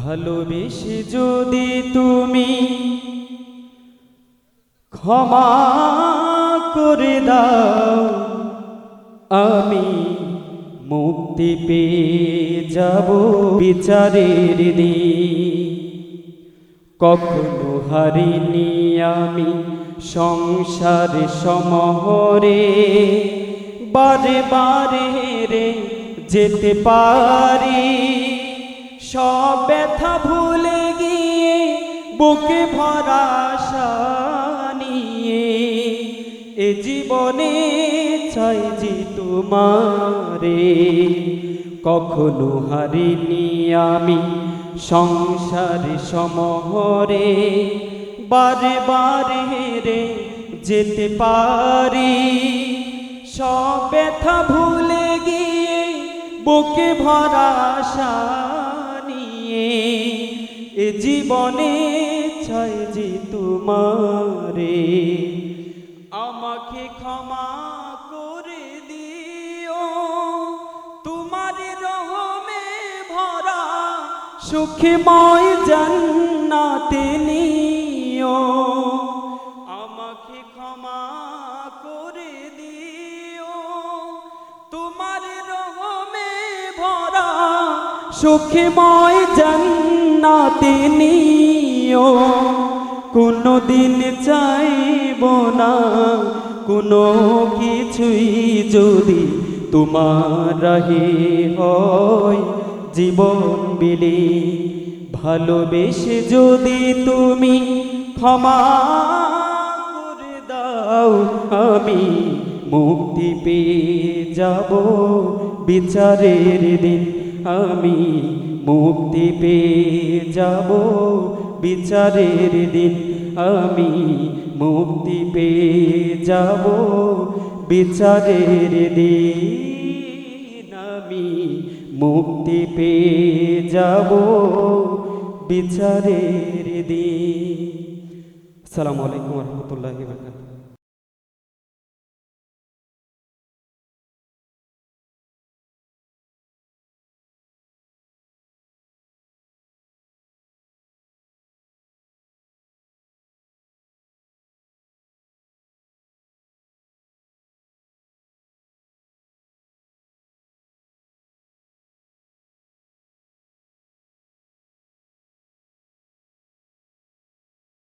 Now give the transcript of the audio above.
ভালোবেসে যদি তুমি ক্ষমা করে দাও, আমি মুক্তি পেয়ে যাব বিচারের দিন। কখনো হারিনি আমি সংসার সমহরে, বারে বারে রে যেতে পারি। সব ব্যথা ভুলে গিয়ে, বুকে ভরা নিয়ে, এ জীবনে চাই যে তোমারে। কখনো হারিনি আমি সংসার সমহরে, বারে বারে রে যেতে পারি। সব ব্যথা ভুলে গিয়ে, বুকে ভরা আশা জীবনে চাই যে তোমারে। আমাকে ক্ষমা করে দিও। তোমার রহমে ভরা সুখময় জান্নাতে নিও। আমাকে ক্ষমা করে দিও। তোমার রহমে ভরা সুখময় জান্নাতে নিও কোনো দিন চাইব না। কোনো কিছুই যদি তোমার রাহে হয় জীবন বিলি। ভালোবেসে যদি তুমি ক্ষমা করে দাও, আমি মুক্তি পেয়ে যাব। বিচারের দিন আমি মুক্তি পেয়ে যাব বিচারের দিন। আমি মুক্তি পেয়ে যাব বিচারের দিন। আমি মুক্তি পেয়ে যাব বিচারের দিন। সালামু আলাইকুম রহমতুল্লাহ বরকাত